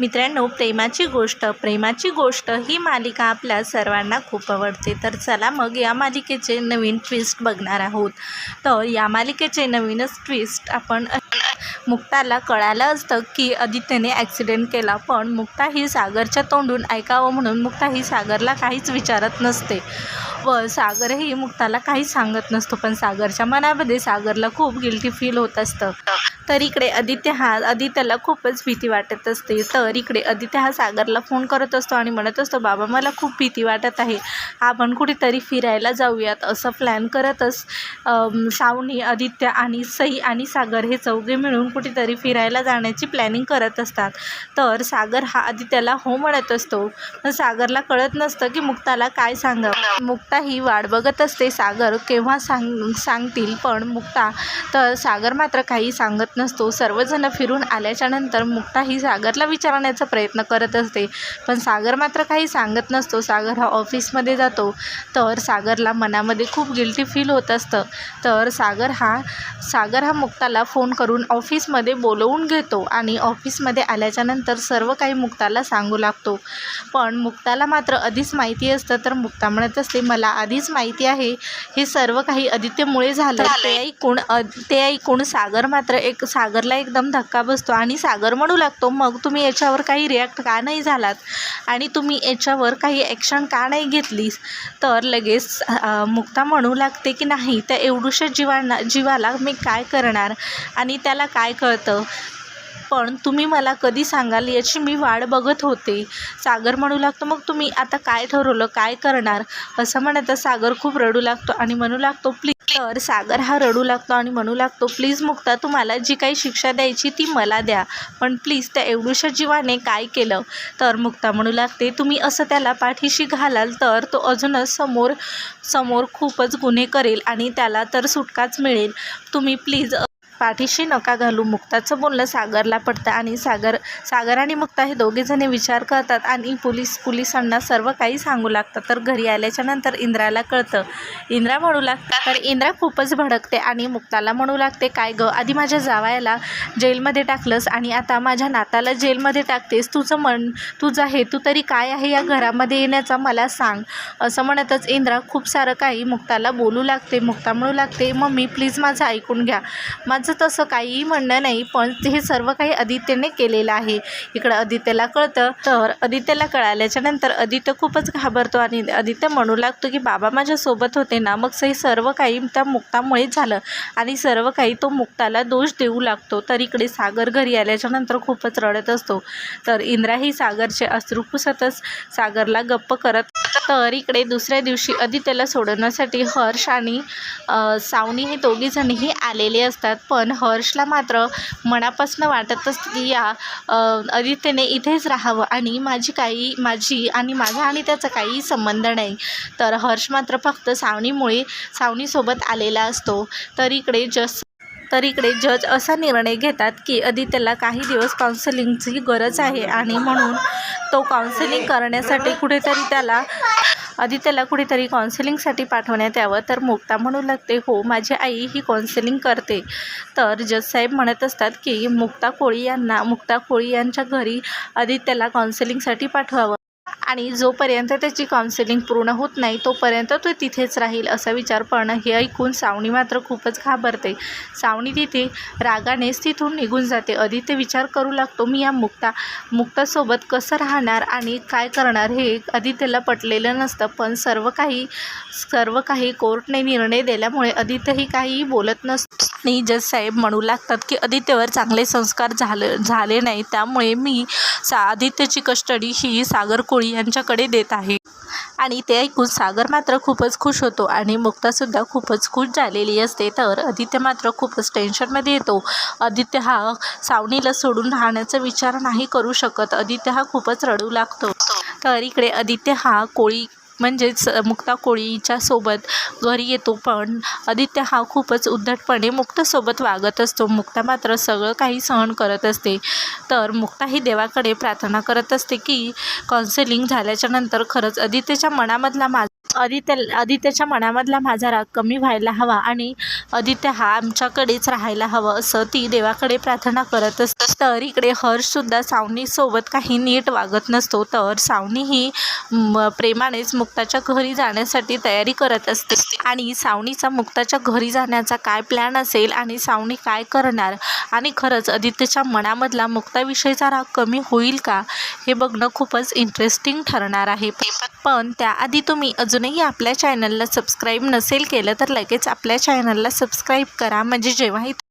मित्रांनो प्रेमाची गोष्ट प्रेमाची गोष्ट ही मालिका आपल्या सर्वांना खूप आवडते. तर चला मग या मालिकेचे नवीन ट्विस्ट बघणार आहोत. तर या मालिकेचे नवीनच ट्विस्ट आपण मुक्ताला कळालं असतं की आदित्यने ॲक्सिडेंट केला. पण मुक्ता ही सागरच्या तोंडून ऐकावं म्हणून मुक्ता ही सागरला काहीच विचारत नसते. व सागरही मुक्ताला काहीच सांगत नसतो. पण सागरच्या मनामध्ये सागरला खूप गिल्टी फील होत असतं. तर इकडे आदित्य हा आदित्यला खूपच भीती वाटत असते. तर इकडे आदित्य हा सागरला फोन करत असतो आणि म्हणत असतो बाबा मला खूप भीती वाटत आहे. आपण कुठेतरी फिरायला जाऊयात असं प्लॅन करतच अस सावनी आदित्य आणि सई आणि सागर हे चौघे मिळून कुठेतरी फिरायला जाण्याची प्लॅनिंग करत असतात. तर सागर हा आदित्याला हो म्हणत असतो. पण सागरला कळत नसतं की मुक्ताला काय सांगावं. मुक्ता ही वाट बघत असते. सागर केव्हा सांग सांगतील पण मुक्ता तर सागर मात्र काही सांगत नसतो. सर्वजण फिरून आल्याच्यानंतर मुक्ता ही सागरला विचारण्याचा प्रयत्न करत असते. पण सागर मात्र काही सांगत नसतो. सागर हा ऑफिसमध्ये जातो. तर सागरला मनामध्ये खूप गिल्टी फील होत असतं. तर सागर हा सागर हा मुक्ताला फोन करून ऑफिसमध्ये बोलवून घेतो आणि ऑफिसमध्ये आल्याच्यानंतर सर्व काही मुक्ताला सांगू लागतो. पण मुक्ताला मात्र आधीच माहिती असतं. तर मुक्ता म्हणत असते मला आधीच माहिती आहे. हे सर्व काही आदित्यमुळे झालं ते ऐकून ते ऐकून सागर मात्र एक सागरला एकदम धक्का बसतो आणि सागर म्हणू लागतो मग तुम्ही याच्यावर काही रिॲक्ट का नाही झालात? आणि तुम्ही याच्यावर काही ॲक्शन का नाही घेतलीस? तर लगेच मुक्ता म्हणू लागते की नाही त्या एवढूशा जीवांना जीवाला मी काय करणार आणि त्याला काय कळतं? पण तुम्ही मला कधी सांगाल याची मी वाट बघत होते. सागर म्हणू लागतो मग तुम्ही आता काय ठरवलं? काय करणार? असं म्हणत सागर खूप रडू लागतो आणि म्हणू लागतो प्लीज तर सागर हा रडू लागतो आणि म्हणू लागतो प्लीज मुक्ता तुम्हाला जी काही शिक्षा द्यायची ती मला द्या. पण प्लीज त्या एवढ्याशा जीवाने काय केलं? तर मुक्ता म्हणू लागते तुम्ही असं त्याला पाठीशी घालाल तर तो अजूनच समोर समोर खूपच गुन्हे करेल आणि त्याला तर सुटकाच मिळेल. तुम्ही प्लीज पाठीशी नका घालू. मुक्ताचं बोलणं सागरला पडतं आणि सागर सागर आणि मुक्ता हे दोघेजणे विचार करतात आणि पोलीस पोलिसांना सर्व काही सांगू लागतात तर घरी आल्याच्यानंतर इंद्राला कळतं. इंद्रा म्हणू लागतं तर इंद्रा खूपच भडकते आणि मुक्ताला म्हणू लागते काय गं आधी माझ्या जावायला जेलमध्ये टाकलंस आणि आता माझ्या नाताला जेलमध्ये टाकतेस. तुझं मन तुझा हेतू तरी काय आहे या घरामध्ये येण्याचा मला सांग. असं म्हणतच इंद्रा खूप सारं काही मुक्ताला बोलू लागते. मुक्ता म्हणू लागते मम्मी प्लीज माझं ऐकून घ्या. माझं तसं काहीही म्हणणं नाही पण हे सर्व काही आदित्यने केलेलं आहे. इकडं आदित्यला कळतं. तर आदित्यला कळाल्याच्या नंतर आदित्य खूपच घाबरतो आणि आदित्य म्हणू लागतो की बाबा माझ्यासोबत होते ना मग हे सर्व काही त्या मुक्तामुळेच झालं. आणि सर्व काही तो मुक्ताला दोष देऊ लागतो. तर इकडे सागर घरी आल्याच्यानंतर खूपच रडत असतो. तर इंद्रा ही सागरचे अश्रू पुसतच सागरला गप्प करत तर इकडे दुसऱ्या दिवशी आदित्यला सोडवण्यासाठी हर्ष आणि सावनी हे दोघीजणीही आलेले असतात. पण हर्षला मात्र मनापासून वाटत असतं की या आदित्यने इथेच राहावं आणि माझी काही माझी आणि माझा आणि त्याचा काही संबंध नाही. तर हर्ष मात्र फक्त सावनीमुळे सावनीसोबत आलेला असतो. तर इकडे जस तर इकडे जज असा निर्णय घेतात की आदित्यला काही दिवस काउन्सिलिंगची गरज आहे आणि म्हणून तो काउन्सिलिंग करण्यासाठी कुठेतरी त्याला आदित्यला कुठेतरी काउन्सिलिंगसाठी पाठवण्यात यावं. तर मुक्ता म्हणू लागते हो माझी आई ही काउन्सिलिंग करते. तर जज साहेब म्हणत असतात की मुक्ता कोळी यांना मुक्ता कोळी यांच्या घरी आदित्यला काउन्सिलिंगसाठी पाठवावं. आणि जोपर्यंत त्याची काउन्सिलिंग पूर्ण होत नाही तोपर्यंत तो तिथेच राहील असा विचार पण हे ऐकून सावणी मात्र खूपच घाबरते. सावणी तिथे रागानेच तिथून निघून जाते. आदित्य विचार करू लागतो मी या मुक्ता मुक्तासोबत कसं राहणार आणि काय करणार हे आदित्यला पटलेलं नसतं. पण सर्व काही सर्व काही कोर्टने निर्णय दिल्यामुळे आदित्यही काहीही बोलत नसतो. आणि जज साहेब म्हणू लागतात की आदित्यवर चांगले संस्कार झाले झाले नाही. त्यामुळे मी सा आदित्यची कस्टडी ही सागर कोळी यांच्याकडे देत आहे. आणि ते ऐकून सागर मात्र खूपच खुश होतो आणि मुक्तासुद्धा खूपच खुश झालेली असते. तर आदित्य मात्र खूपच टेन्शनमध्ये येतो. आदित्य हा सावणीला सोडून राहण्याचा विचार नाही करू शकत. आदित्य हा खूपच रडू लागतो. तर इकडे आदित्य हा कोळी म्हणजेच मुक्ता कोळीच्या सोबत घरी येतो पण आदित्य हा खूपच उद्धटपणे मुक्तासोबत वागत असतो. मुक्ता मात्र सगळं काही सहन करत असते. तर मुक्ता ही देवाकडे प्रार्थना करत असते की काउन्सिलिंग झाल्याच्यानंतर खरंच आदित्यच्या मनामधला मा आदित्य आदित्यच्या मनामधला माझा राग कमी व्हायला हवा आणि आदित्य हा आमच्याकडेच राहायला हवं असं ती देवाकडे प्रार्थना करत असत. तर इकडे हर्षसुद्धा सावनीसोबत काही नीट वागत नसतो. तर सावनी ही प्रेमानेच मुक्ताच्या घरी जाण्यासाठी तयारी करत असते. आणि सावनीचा मुक्ताच्या घरी जाण्याचा काय प्लॅन असेल आणि सावनी काय करणार? आणि खरंच आदित्यच्या मनामधला मुक्ताविषयीचा राग कमी होईल का? हे बघणं खूपच इंटरेस्टिंग ठरणार आहे. पण त्याआधी तुम्ही अजूनही आपल्या चॅनलला सबस्क्राईब नसेल केलं तर लगेच आपल्या चॅनलला सबस्क्राईब करा. म्हणजे जेव्हाही